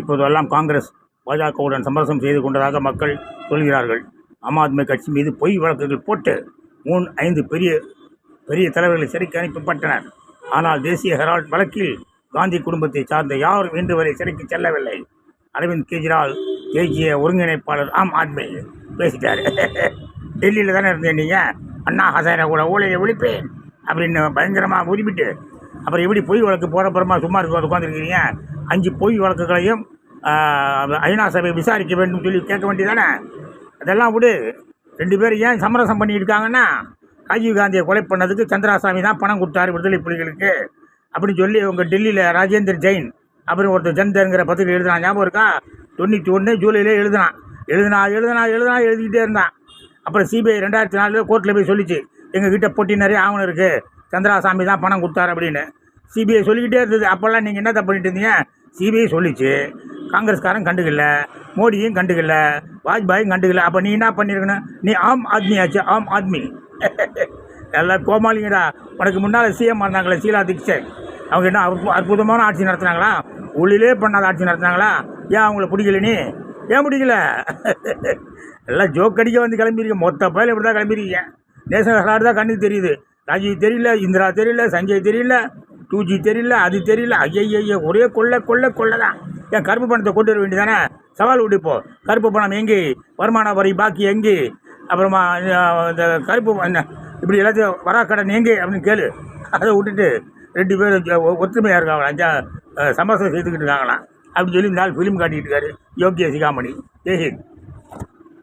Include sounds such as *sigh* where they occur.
இப்போதெல்லாம் காங்கிரஸ் பாஜகவுடன் சமரசம் செய்து கொண்டதாக மக்கள் சொல்கிறார்கள். ஆம் ஆத்மி கட்சி மீது பொய் வழக்குகள் போட்டு மூணு ஐந்து பெரிய பெரிய தலைவர்கள் சிறைக்கு அனுப்பப்பட்டனர். ஆனால் தேசிய ஹெரால்ட் வழக்கில் காந்தி குடும்பத்தை சார்ந்த யாரும் இன்று வரை சிறைக்கு செல்லவில்லை. அரவிந்த் கெஜ்ரிவால் தேசிய ஒருங்கிணைப்பாளர் ஆம் ஆத்மி பேசிட்டார். *laughs* டெல்லியில் தானே இருந்தேன் நீங்கள் அண்ணா ஹசாரா கூட ஊழலை ஒழிப்பேன் அப்படின்னு பயங்கரமாக உரிமிட்டு அப்புறம் எப்படி பொய் வழக்கு போகிறப்புறமா சும்மா இருக்க உட்காந்துருக்கீங்க அஞ்சு பொய் வழக்குகளையும் ஐநா சபை விசாரிக்க வேண்டும் சொல்லி கேட்க வேண்டியதானே? அதெல்லாம் விடு. ரெண்டு பேரும் ஏன் சமரசம் பண்ணியிருக்காங்கன்னா ராஜீவ் காந்தியை கொலை பண்ணதுக்கு சந்திராசாமி தான் பணம் கொடுத்தாரு விடுதலை புலிகளுக்கு. அப்படின்னு சொல்லி உங்கள் டெல்லியில் ராஜேந்தர் ஜெயின் அப்புறம் ஒருத்தர் ஜந்தருங்கிற பத்திரிகை எழுதினான் ஞாபகம் இருக்கா? தொண்ணூற்றி ஒன்று ஜூலையிலே எழுதினான். எழுதினா எழுதினா எழுதினா எழுதிக்கிட்டே இருந்தான். அப்புறம் சிபிஐ ரெண்டாயிரத்தி நாலு கோர்ட்டில் போய் சொல்லிச்சு எங்கள் கிட்டே பொட்டி நிறைய ஆவணம் இருக்குது சந்திராசாமி தான் பணம் கொடுத்தாரு அப்படின்னு. சிபிஐ சொல்லிக்கிட்டே இருந்தது. அப்போல்லாம் நீங்கள் என்ன தப்பு பண்ணிட்டு இருந்தீங்க? சிபிஐ சொல்லிச்சு. காங்கிரஸ்காரன் கண்டுக்கல. மோடியும் கண்டுக்கல. வாஜ்பாயும் கண்டுக்கல. அப்போ நீ என்ன பண்ணியிருக்கணும் நீ ஆம் ஆத்மி ஆச்சு. ஆம் ஆத்மி. *laughs* எல்லாம் கோமாளிங்கடா. உனக்கு முன்னால் சிஎம் இருந்தாங்களே சீலா தீட்சை அவங்க என்ன அற்புதமான ஆட்சி நடத்துனாங்களா? உள்ளிலே பண்ணாத ஆட்சி நடத்துனாங்களா? ஏன் அவங்கள பிடிக்கல நீ? ஏன் பிடிக்கல? *laughs* எல்லாம் ஜோக் அடிக்க வந்து கிளம்பிருக்கீங்க மொத்த பயில இப்படி தான் கிளம்பிருக்கீங்க. நேஷனல் ஹெரால்டு தான் கண்ணுக்கு தெரியுது. ராஜீவ் தெரியல இந்திரா தெரியல சஞ்சய் தெரியல. டூ ஜி தெரியல அது தெரியல. ஐயய்யோ ஒரே கொள்ளை கொள்ளை கொள்ளை தான் ஏன் கருப்பு பணத்தை கொண்டு வர வேண்டியதானே? சவால் விடுப்போம் கருப்பு பணம் எங்கே? வருமான வரி பாக்கி எங்கே? அப்புறமா இந்த கருப்பு என்ன இப்படி எல்லாத்தையும் வராக்கடன் எங்கே? அப்படின்னு கேளு. அதை விட்டுட்டு ரெண்டு பேரும் ஒற்றுமையாக இருக்காங்களா? அஞ்சா சமரசம் செய்துக்கிட்டு இருக்காங்களாம் அப்படின்னு சொல்லி இந்த நாள் ஃபிலிம் காட்டிக்கிட்டு இருக்காரு. யோகிய சிகாமணி. ஜெய்ஹிந்த்